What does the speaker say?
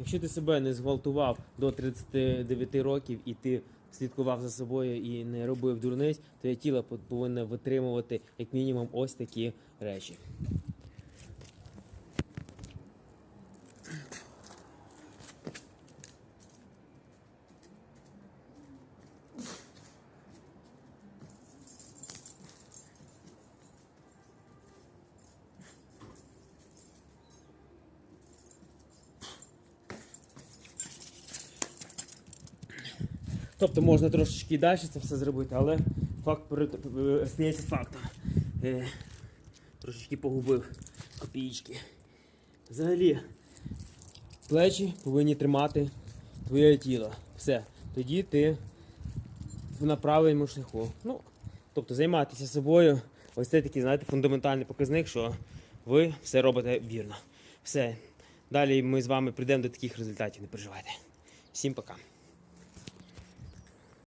Якщо ти себе не зґвалтував до 39 років і ти слідкував за собою і не робив дурниць, твоє тіло по- повинно витримувати як мінімум ось такі речі. Тобто можна трошечки і далі це все зробити, але факт е, стається фактом. Е, трошечки погубив копійки. Взагалі, плечі повинні тримати твоє тіло. Все. Тоді ти на правильному шляху. Ну, тобто займатися собою. Ось це такий, знаєте, фундаментальний показник, що ви все робите вірно. Все. Далі ми з вами прийдемо до таких результатів, не переживайте. Всім пока.